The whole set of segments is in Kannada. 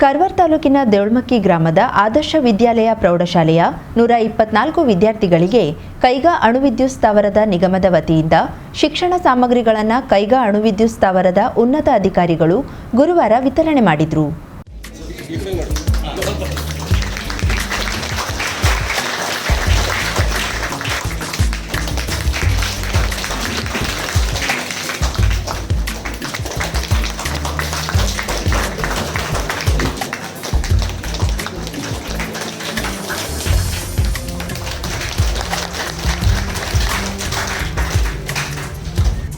ಕರ್ವರ್ ತಾಲೂಕಿನ ದೇವಳ್ಮಕ್ಕಿ ಗ್ರಾಮದ ಆದರ್ಶ ವಿದ್ಯಾಲಯ ಪ್ರೌಢಶಾಲೆಯ ನೂರ ಇಪ್ಪತ್ನಾಲ್ಕು ವಿದ್ಯಾರ್ಥಿಗಳಿಗೆ ಕೈಗಾ ಅಣುವಿದ್ಯುತ್ ಸ್ಥಾವರದ ನಿಗಮದ ವತಿಯಿಂದ ಶಿಕ್ಷಣ ಸಾಮಗ್ರಿಗಳನ್ನು ಕೈಗಾ ಅಣುವಿದ್ಯುತ್ ಸ್ಥಾವರದ ಉನ್ನತ ಅಧಿಕಾರಿಗಳು ಗುರುವಾರ ವಿತರಣೆ ಮಾಡಿದರು.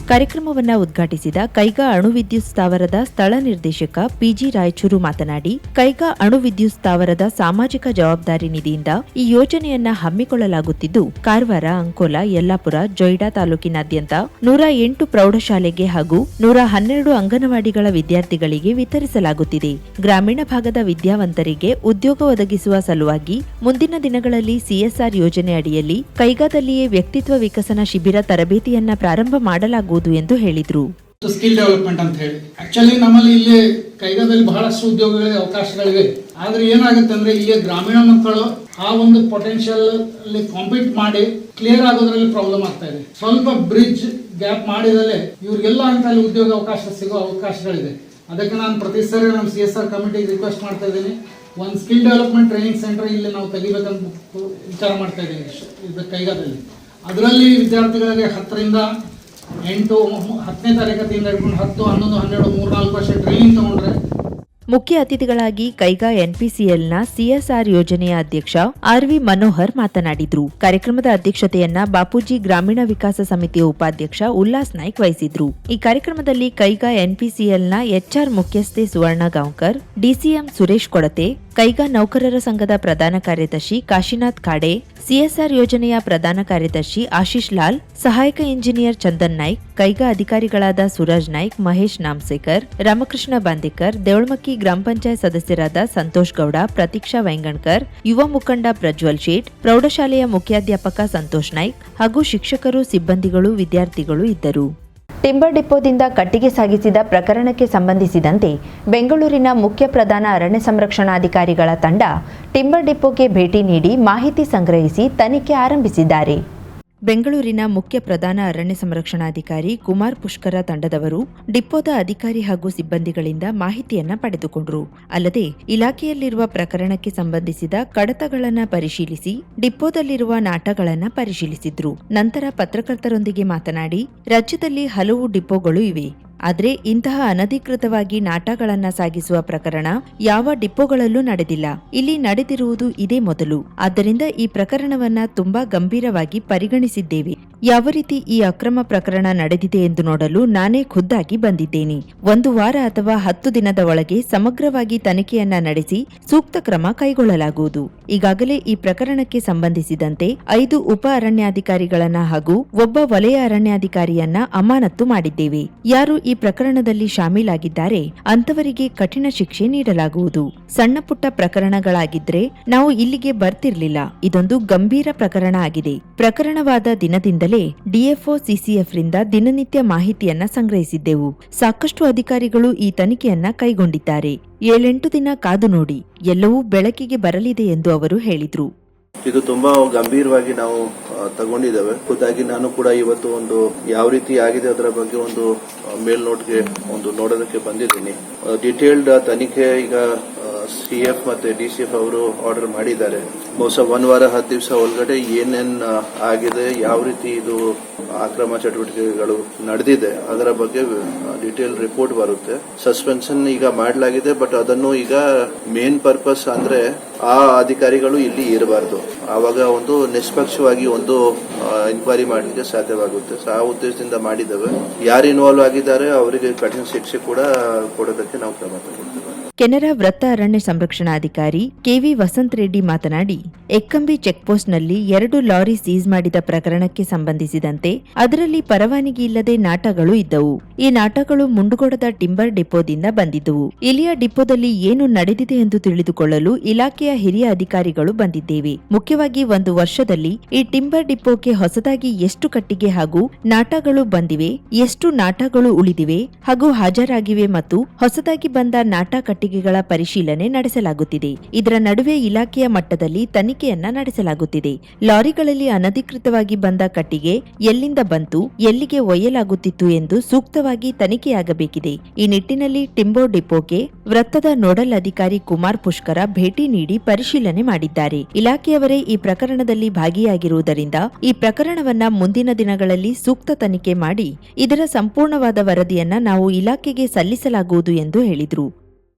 ಕಾರ್ಯಕ್ರಮವನ್ನು ಉದ್ಘಾಟಿಸಿದ ಕೈಗಾ ಅಣುವಿದ್ಯುತ್ ಸ್ಥಾವರದ ಸ್ಥಳ ನಿರ್ದೇಶಕ ಪಿಜಿ ರಾಯಚೂರು ಮಾತನಾಡಿ, ಕೈಗಾ ಅಣುವಿದ್ಯುತ್ ಸ್ಥಾವರದ ಸಾಮಾಜಿಕ ಜವಾಬ್ದಾರಿ ನಿಧಿಯಿಂದ ಈ ಯೋಜನೆಯನ್ನ ಹಮ್ಮಿಕೊಳ್ಳಲಾಗುತ್ತಿದ್ದು, ಕಾರವಾರ, ಅಂಕೋಲ, ಯಲ್ಲಾಪುರ, ಜೊಯ್ಡಾ ತಾಲೂಕಿನಾದ್ಯಂತ ನೂರ ಎಂಟು ಪ್ರೌಢಶಾಲೆಗೆ ಹಾಗೂ ನೂರ ಹನ್ನೆರಡು ಅಂಗನವಾಡಿಗಳ ವಿದ್ಯಾರ್ಥಿಗಳಿಗೆ ವಿತರಿಸಲಾಗುತ್ತಿದೆ. ಗ್ರಾಮೀಣ ಭಾಗದ ವಿದ್ಯಾವಂತರಿಗೆ ಉದ್ಯೋಗ ಒದಗಿಸುವ ಸಲುವಾಗಿ ಮುಂದಿನ ದಿನಗಳಲ್ಲಿ ಸಿಎಸ್ಆರ್ ಯೋಜನೆ ಅಡಿಯಲ್ಲಿ ಕೈಗಾದಲ್ಲಿಯೇ ವ್ಯಕ್ತಿತ್ವ ವಿಕಸನ ಶಿಬಿರ ತರಬೇತಿಯನ್ನ ಪ್ರಾರಂಭ ಮಾಡಲಾಗುವುದು ಎಂದು ಹೇಳಿದರು. ಸ್ಕಿಲ್ ಡೆವಲಪ್ಮೆಂಟ್ ಅಂತ ಹೇಳಿ. ಆಕ್ಚುಲಿ ನಮ್ಮಲ್ಲಿ ಇಲ್ಲಿ ಕೈಗಾದಲ್ಲಿ ಬಹಳಷ್ಟು ಉದ್ಯೋಗಗಳಿಗೆ ಅವಕಾಶಗಳಿವೆ. ಆದ್ರೆ ಏನಾಗುತ್ತೆ ಅಂದ್ರೆ ಇಲ್ಲಿ ಗ್ರಾಮೀಣ ಮಕ್ಕಳು ಆ ಒಂದು ಪೊಟೆನ್ಶಿಯಲ್ ಅಲ್ಲಿ ಕಾಂಪೀಟ್ ಮಾಡಿ ಕ್ಲಿಯರ್ ಆಗೋದ್ರಲ್ಲಿ ಪ್ರಾಬ್ಲಮ್ ಆಗ್ತಾ ಇದೆ. ಸ್ವಲ್ಪ ಬ್ರಿಡ್ಜ್ ಗ್ಯಾಪ್ ಮಾಡಿದಲ್ಲೇ ಇವ್ರಿಗೆಲ್ಲ ಅಂತ ಅಲ್ಲಿ ಉದ್ಯೋಗ ಅವಕಾಶ ಸಿಗೋ ಅವಕಾಶಗಳಿದೆ. ಅದಕ್ಕೆ ನಾನು ಪ್ರತಿ ಸರಿ ನಮ್ಮ ಸಿ ಎಸ್ ಆರ್ ಕಮಿಟಿಗೆ ರಿಕ್ವೆಸ್ಟ್ ಮಾಡ್ತಾ ಇದ್ದೀನಿ. ಒಂದು ಸ್ಕಿಲ್ ಡೆವಲಪ್ಮೆಂಟ್ ಟ್ರೈನಿಂಗ್ ಸೆಂಟರ್ ಇಲ್ಲಿ ನಾವು ತೆಗಿಬೇಕಂತ ವಿಚಾರ ಮಾಡ್ತಾ ಇದ್ದೀವಿ ಇದು ಕೈಗಾದಲ್ಲಿ. ಅದರಲ್ಲಿ ವಿದ್ಯಾರ್ಥಿಗಳಿಗೆ ಹತ್ತರಿಂದ ಎಂಟು ಹತ್ತನೇ ತರಗತಿಯಿಂದ ಹಿಡ್ಕೊಂಡು ಹತ್ತು, ಹನ್ನೊಂದು, ಹನ್ನೆರಡು ಮೂರ್ನಾಲ್ಕು ವರ್ಷ ಟ್ರೈನಿಂಗ್ ತಗೊಂಡ್ರೆ? ಮುಖ್ಯ ಅತಿಥಿಗಳಾಗಿ ಕೈಗಾ ಎನ್ಪಿಸಿಎಲ್ನ ಸಿಎಸ್ಆರ್ ಯೋಜನೆಯ ಅಧ್ಯಕ್ಷ ಆರ್ವಿ ಮನೋಹರ್ ಮಾತನಾಡಿದ್ರು. ಕಾರ್ಯಕ್ರಮದ ಅಧ್ಯಕ್ಷತೆಯನ್ನ ಬಾಪೂಜಿ ಗ್ರಾಮೀಣ ವಿಕಾಸ ಸಮಿತಿಯ ಉಪಾಧ್ಯಕ್ಷ ಉಲ್ಲಾಸ್ ನಾಯ್ಕ್ ವಹಿಸಿದ್ರು. ಈ ಕಾರ್ಯಕ್ರಮದಲ್ಲಿ ಕೈಗಾ ಎನ್ಪಿಸಿಎಲ್ನ ಎಚ್ಆರ್ ಮುಖ್ಯಸ್ಥೆ ಸುವರ್ಣ ಗಾಂವ್ಕರ್ ಡಿಸಿಎಂ ಸುರೇಶ್ ಕೊಡತೆ ಕೈಗಾ ನೌಕರರ ಸಂಘದ ಪ್ರಧಾನ ಕಾರ್ಯದರ್ಶಿ ಕಾಶಿನಾಥ್ ಖಾಡೆ ಸಿಎಸ್ಆರ್ ಯೋಜನೆಯ ಪ್ರಧಾನ ಕಾರ್ಯದರ್ಶಿ ಆಶೀಶ್ ಲಾಲ್, ಸಹಾಯಕ ಇಂಜಿನಿಯರ್ ಚಂದನ್ ನಾಯ್ಕ್, ಕೈಗಾ ಅಧಿಕಾರಿಗಳಾದ ಸುರಾಜ್ ನಾಯ್ಕ್, ಮಹೇಶ್ ನಾಮ್ಸೇಕರ್, ರಾಮಕೃಷ್ಣ ಬಾಂದೇಕರ್, ದೇವಳಮಕ್ಕಿ ಗ್ರಾಮ ಪಂಚಾಯತ್ ಸದಸ್ಯರಾದ ಸಂತೋಷ್ ಗೌಡ, ಪ್ರತೀಕ್ಷಾ ವೈಂಗಣ್ಕರ್, ಯುವ ಮುಖಂಡ ಪ್ರಜ್ವಲ್ ಶೇಟ್, ಪ್ರೌಢಶಾಲೆಯ ಮುಖ್ಯಾಧ್ಯಾಪಕ ಸಂತೋಷ್ ನಾಯ್ಕ್ ಹಾಗೂ ಶಿಕ್ಷಕರು, ಸಿಬ್ಬಂದಿಗಳು, ವಿದ್ಯಾರ್ಥಿಗಳು ಇದ್ದರು. ಟಿಂಬರ್ ಡಿಪೋದಿಂದ ಕಟ್ಟಿಗೆ ಸಾಗಿಸಿದ ಪ್ರಕರಣಕ್ಕೆ ಸಂಬಂಧಿಸಿದಂತೆ ಬೆಂಗಳೂರಿನ ಮುಖ್ಯ ಪ್ರಧಾನ ಅರಣ್ಯ ಸಂರಕ್ಷಣಾಧಿಕಾರಿಗಳ ತಂಡ ಟಿಂಬರ್ ಡಿಪೋಗೆ ಭೇಟಿ ನೀಡಿ ಮಾಹಿತಿ ಸಂಗ್ರಹಿಸಿ ತನಿಖೆ ಆರಂಭಿಸಿದ್ದಾರೆ. ಬೆಂಗಳೂರಿನ ಮುಖ್ಯ ಪ್ರಧಾನ ಅರಣ್ಯ ಸಂರಕ್ಷಣಾಧಿಕಾರಿ ಕುಮಾರ್ ಪುಷ್ಕರ ತಂಡದವರು ಡಿಪೋದ ಅಧಿಕಾರಿ ಹಾಗೂ ಸಿಬ್ಬಂದಿಗಳಿಂದ ಮಾಹಿತಿಯನ್ನ ಪಡೆದುಕೊಂಡರು. ಅಲ್ಲದೆ ಇಲಾಖೆಯಲ್ಲಿರುವ ಪ್ರಕರಣಕ್ಕೆ ಸಂಬಂಧಿಸಿದ ಕಡತಗಳನ್ನು ಪರಿಶೀಲಿಸಿ ಡಿಪೋದಲ್ಲಿರುವ ನಾಟಗಳನ್ನು ಪರಿಶೀಲಿಸಿದ್ರು. ನಂತರ ಪತ್ರಕರ್ತರೊಂದಿಗೆ ಮಾತನಾಡಿ, ರಾಜ್ಯದಲ್ಲಿ ಹಲವು ಡಿಪೋಗಳು ಇವೆ. ಆದರೆ ಇಂತಹ ಅನಧಿಕೃತವಾಗಿ ನಾಟಗಳನ್ನ ಸಾಗಿಸುವ ಪ್ರಕರಣ ಯಾವ ಡಿಪೋಗಳಲ್ಲೂ ನಡೆದಿಲ್ಲ. ಇಲ್ಲಿ ನಡೆದಿರುವುದು ಇದೇ ಮೊದಲು. ಆದ್ದರಿಂದ ಈ ಪ್ರಕರಣವನ್ನ ತುಂಬಾ ಗಂಭೀರವಾಗಿ ಪರಿಗಣಿಸಿದ್ದೇವೆ. ಯಾವ ರೀತಿ ಈ ಅಕ್ರಮ ಪ್ರಕರಣ ನಡೆದಿದೆ ಎಂದು ನೋಡಲು ನಾನೇ ಖುದ್ದಾಗಿ ಬಂದಿದ್ದೇನೆ. ಒಂದು ವಾರ ಅಥವಾ ಹತ್ತು ದಿನದ ಒಳಗೆ ಸಮಗ್ರವಾಗಿ ತನಿಖೆಯನ್ನ ನಡೆಸಿ ಸೂಕ್ತ ಕ್ರಮ ಕೈಗೊಳ್ಳಲಾಗುವುದು. ಈಗಾಗಲೇ ಈ ಪ್ರಕರಣಕ್ಕೆ ಸಂಬಂಧಿಸಿದಂತೆ ಐದು ಉಪ ಅರಣ್ಯಾಧಿಕಾರಿಗಳನ್ನ ಹಾಗೂ ಒಬ್ಬ ವಲಯ ಅರಣ್ಯಾಧಿಕಾರಿಯನ್ನ ಅಮಾನತ್ತು ಮಾಡಿದ್ದೇವೆ. ಯಾರು ಈ ಪ್ರಕರಣದಲ್ಲಿ ಶಾಮೀಲಾಗಿದ್ದಾರೆ ಅಂತವರಿಗೆ ಕಠಿಣ ಶಿಕ್ಷೆ ನೀಡಲಾಗುವುದು. ಸಣ್ಣಪುಟ್ಟ ಪ್ರಕರಣಗಳಾಗಿದ್ರೆ ನಾವು ಇಲ್ಲಿಗೆ ಬರ್ತಿರ್ಲಿಲ್ಲ. ಇದೊಂದು ಗಂಭೀರ ಪ್ರಕರಣ ಆಗಿದೆ. ಪ್ರಕರಣವಾದ ದಿನದಿಂದಲೇ ಡಿಎಫ್ಒ ಸಿಸಿಎಫ್ರಿಂದ ದಿನನಿತ್ಯ ಮಾಹಿತಿಯನ್ನ ಸಂಗ್ರಹಿಸಿದ್ದೆವು. ಸಾಕಷ್ಟು ಅಧಿಕಾರಿಗಳು ಈ ತನಿಖೆಯನ್ನ ಕೈಗೊಂಡಿದ್ದಾರೆ. ಏಳೆಂಟು ದಿನ ಕಾದು ನೋಡಿ ಎಲ್ಲವೂ ಬೆಳಕಿಗೆ ಬರಲಿದೆ ಎಂದು ಅವರು ಹೇಳಿದ್ರು. ಇದು ತುಂಬಾ ಗಂಭೀರವಾಗಿ ನಾವು ತಗೊಂಡಿದ್ದೇವೆ. ಖುದ್ದಾಗಿ ನಾನು ಕೂಡ ಇವತ್ತು ಒಂದು ಯಾವ ರೀತಿ ಆಗಿದೆ ಅದರ ಬಗ್ಗೆ ಒಂದು ಮೇಲ್ನೋಟ್ಗೆ ಒಂದು ನೋಡೋದಕ್ಕೆ ಬಂದಿದ್ದೀನಿ. ಡಿಟೇಲ್ಡ್ ತನಿಖೆ ಈಗ ಸಿ ಎಫ್ ಮತ್ತೆ ಡಿ ಸಿ ಎಫ್ ಅವರು ಆರ್ಡರ್ ಮಾಡಿದ್ದಾರೆ. ಬಹುಶಃ ಒಂದು ವಾರ, ಹತ್ತು ದಿವಸ ಒಳಗಡೆ ಏನೇನು ಆಗಿದೆ, ಯಾವ ರೀತಿ ಇದು ಅಕ್ರಮ ಚಟುವಟಿಕೆಗಳು ನಡೆದಿದೆ, ಅದರ ಬಗ್ಗೆ ಡಿಟೇಲ್ ರಿಪೋರ್ಟ್ ಬರುತ್ತೆ. ಸಸ್ಪೆನ್ಷನ್ ಈಗ ಮಾಡಲಾಗಿದೆ ಬಟ್ ಅದನ್ನು ಈಗ ಮೇನ್ ಪರ್ಪಸ್ ಅಂದ್ರೆ ಆ ಅಧಿಕಾರಿಗಳು ಇಲ್ಲಿ ಇರಬಾರ್ದು. ಆವಾಗ ಒಂದು ನಿಷ್ಪಕ್ಷವಾಗಿ ಒಂದು ಇನ್ಕ್ವೈರಿ ಮಾಡಲಿಕ್ಕೆ ಸಾಧ್ಯವಾಗುತ್ತೆ. ಆ ಉದ್ದೇಶದಿಂದ ಮಾಡಿದ್ದೇವೆ ಯಾರು ಇನ್ವಾಲ್ವ್ ಆಗಿದ್ದಾರೆ, ಅವರಿಗೆ ಕಠಿಣ ಶಿಕ್ಷೆ ಕೂಡ ಕೊಡೋದಕ್ಕೆ ನಾವು ಕ್ರಮ ತಗೊಳ್ತೇವೆ. ಕೆನರಾ ವೃತ್ತ ಅರಣ್ಯ ಸಂರಕ್ಷಣಾಧಿಕಾರಿ ಕೆವಿ ವಸಂತ್ ರೆಡ್ಡಿ ಮಾತನಾಡಿ, ಎಕ್ಕಂಬಿ ಚೆಕ್ಪೋಸ್ಟ್ನಲ್ಲಿ ಎರಡು ಲಾರಿ ಸೀಸ್ ಮಾಡಿದ ಪ್ರಕರಣಕ್ಕೆ ಸಂಬಂಧಿಸಿದಂತೆ ಅದರಲ್ಲಿ ಪರವಾನಗಿ ಇಲ್ಲದೆ ನಾಟಗಳು ಇದ್ದವು. ಈ ನಾಟಗಳು ಮುಂಡುಗೋಡದ ಟಿಂಬರ್ ಡಿಪೋದಿಂದ ಬಂದಿದ್ದವು. ಇಲ್ಲಿಯ ಡಿಪೋದಲ್ಲಿ ಏನು ನಡೆದಿದೆ ಎಂದು ತಿಳಿದುಕೊಳ್ಳಲು ಇಲಾಖೆಯ ಹಿರಿಯ ಅಧಿಕಾರಿಗಳು ಬಂದಿದ್ದೇವೆ. ಮುಖ್ಯವಾಗಿ ಒಂದು ವರ್ಷದಲ್ಲಿ ಈ ಟಿಂಬರ್ ಡಿಪೋಗೆ ಹೊಸದಾಗಿ ಎಷ್ಟು ಕಟ್ಟಿಗೆ ಹಾಗೂ ನಾಟಗಳು ಬಂದಿವೆ, ಎಷ್ಟು ನಾಟಗಳು ಉಳಿದಿವೆ ಹಾಗೂ ಹಾಜರಾಗಿವೆ ಮತ್ತು ಹೊಸದಾಗಿ ಬಂದ ನಾಟ ಕಟ್ಟಿಗೆಗಳ ಪರಿಶೀಲನೆ ನಡೆಸಲಾಗುತ್ತಿದೆ. ಇದರ ನಡುವೆ ಇಲಾಖೆಯ ಮಟ್ಟದಲ್ಲಿ ತನಿಖೆಯನ್ನ ನಡೆಸಲಾಗುತ್ತಿದೆ. ಲಾರಿಗಳಲ್ಲಿ ಅನಧಿಕೃತವಾಗಿ ಬಂದ ಕಟ್ಟಿಗೆ ಎಲ್ಲಿಂದ ಬಂತು, ಎಲ್ಲಿಗೆ ಒಯ್ಯಲಾಗುತ್ತಿತ್ತು ಎಂದು ಸೂಕ್ತವಾಗಿ ತನಿಖೆಯಾಗಬೇಕಿದೆ. ಈ ನಿಟ್ಟಿನಲ್ಲಿ ಟಿಂಬೋ ಡಿಪೋಗೆ ವೃತ್ತದ ನೋಡಲ್ ಅಧಿಕಾರಿ ಕುಮಾರ್ ಪುಷ್ಕರ ಭೇಟಿ ನೀಡಿ ಪರಿಶೀಲನೆ ಮಾಡಿದ್ದಾರೆ. ಇಲಾಖೆಯವರೇ ಈ ಪ್ರಕರಣದಲ್ಲಿ ಭಾಗಿಯಾಗಿರುವುದರಿಂದ ಈ ಪ್ರಕರಣವನ್ನ ಮುಂದಿನ ದಿನಗಳಲ್ಲಿ ಸೂಕ್ತ ತನಿಖೆ ಮಾಡಿ, ಇದರ ಸಂಪೂರ್ಣವಾದ ವರದಿಯನ್ನ ನಾವು ಇಲಾಖೆಗೆ ಸಲ್ಲಿಸಲಾಗುವುದು ಎಂದು ಹೇಳಿದರು.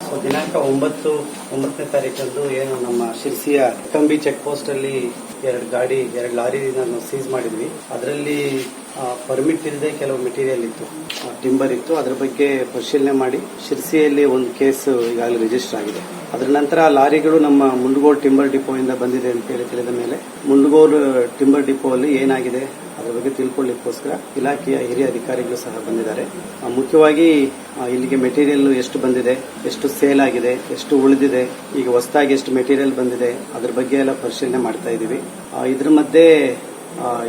ಸೊ ದಿನಾಂಕ ಒಂಬತ್ತು, ಒಂಬತ್ತನೇ ತಾರೀಕಂದು ಏನು ನಮ್ಮ ಶಿರ್ಸಿಯ ಕಂಬಿ ಚೆಕ್ ಪೋಸ್ಟ್ ಅಲ್ಲಿ ಎರಡು ಗಾಡಿ, ಎರಡು ಲಾರಿ ನಾನು ಸೀಸ್ ಮಾಡಿದ್ವಿ. ಅದರಲ್ಲಿ ಪರ್ಮಿಟ್ ಇಲ್ಲದೆ ಕೆಲವು ಮೆಟೀರಿಯಲ್ ಇತ್ತು. ಟಿಂಬರ್ ಇತ್ತು. ಅದ್ರ ಬಗ್ಗೆ ಪರಿಶೀಲನೆ ಮಾಡಿ ಶಿರ್ಸಿಯಲ್ಲಿ ಒಂದು ಕೇಸ್ ಈಗಾಗಲೇ ರಿಜಿಸ್ಟರ್ ಆಗಿದೆ. ಅದರ ನಂತರ ಲಾರಿಗಳು ನಮ್ಮ ಮುಂಡಗೋಲ್ ಟಿಂಬರ್ ಡಿಪೋ ಇಂದ ಬಂದಿದೆ ಅಂತ ಹೇಳಿ ತಿಳಿದ ಮೇಲೆ ಮುಂಡಗೋಲ್ ಟಿಂಬರ್ ಡಿಪೋ ಅಲ್ಲಿ ಏನಾಗಿದೆ ಅದರ ಬಗ್ಗೆ ತಿಳ್ಕೊಳ್ಳಿಕ್ಕೋಸ್ಕರ ಇಲಾಖೆಯ ಹಿರಿಯ ಅಧಿಕಾರಿಗಳು ಸಹ ಬಂದಿದ್ದಾರೆ. ಮುಖ್ಯವಾಗಿ ಇಲ್ಲಿಗೆ ಮೆಟೀರಿಯಲ್ ಎಷ್ಟು ಬಂದಿದೆ, ಎಷ್ಟು ಸೇಲ್ ಆಗಿದೆ, ಎಷ್ಟು ಉಳಿದಿದೆ, ಈಗ ಹೊಸದಾಗಿ ಎಷ್ಟು ಮೆಟೀರಿಯಲ್ ಬಂದಿದೆ, ಅದ್ರ ಬಗ್ಗೆ ಎಲ್ಲ ಪರಿಶೀಲನೆ ಮಾಡ್ತಾ ಇದ್ದೀವಿ. ಇದ್ರ ಮಧ್ಯೆ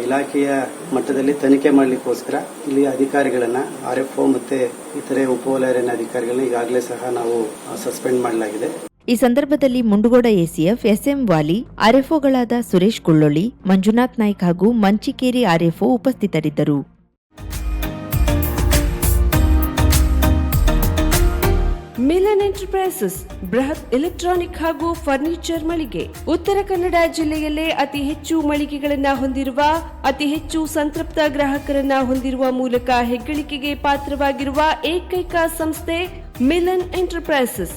ಇಲಾಖೆಯ ಮಟ್ಟದಲ್ಲಿ ತನಿಖೆ ಮಾಡಲಿಕ್ಕೋಸ್ಕರ ಇಲ್ಲಿ ಅಧಿಕಾರಿಗಳನ್ನ ಆರ್ ಎಫ್ ಮತ್ತೆ ಇತರೆ ಉಪವಲಯ ಅಧಿಕಾರಿಗಳನ್ನ ಈಗಾಗಲೇ ಸಹ ನಾವು ಸಸ್ಪೆಂಡ್ ಮಾಡಲಾಗಿದೆ. ಈ ಸಂದರ್ಭದಲ್ಲಿ ಮುಂಡುಗೋಡ ಎಸಿಎಫ್, ಎಸ್ಎಂ ವಾಲಿ, ಆರ್ಎಫ್ಒಗಳಾದ ಸುರೇಶ್ ಕುಳ್ಳೊಳ್ಳಿ, ಮಂಜುನಾಥ್ ನಾಯ್ಕ್ ಹಾಗೂ ಮಂಚಿಕೇರಿ ಆರ್ಎಫ್ಒ ಉಪಸ್ಥಿತರಿದ್ದರು. ಮಿಲನ್ ಎಂಟರ್ಪ್ರೈಸಸ್, ಬೃಹತ್ ಎಲೆಕ್ಟ್ರಾನಿಕ್ ಹಾಗೂ ಫರ್ನಿಚರ್ ಮಳಿಗೆ. ಉತ್ತರ ಕನ್ನಡ ಜಿಲ್ಲೆಯಲ್ಲೇ ಅತಿ ಹೆಚ್ಚು ಮಳಿಗೆಗಳನ್ನು ಹೊಂದಿರುವ, ಅತಿ ಹೆಚ್ಚು ಸಂತೃಪ್ತ ಗ್ರಾಹಕರನ್ನ ಹೊಂದಿರುವ ಮೂಲಕ ಹೆಗ್ಗಳಿಕೆಗೆ ಪಾತ್ರವಾಗಿರುವ ಏಕೈಕ ಸಂಸ್ಥೆ ಮಿಲನ್ ಎಂಟರ್ಪ್ರೈಸಸ್.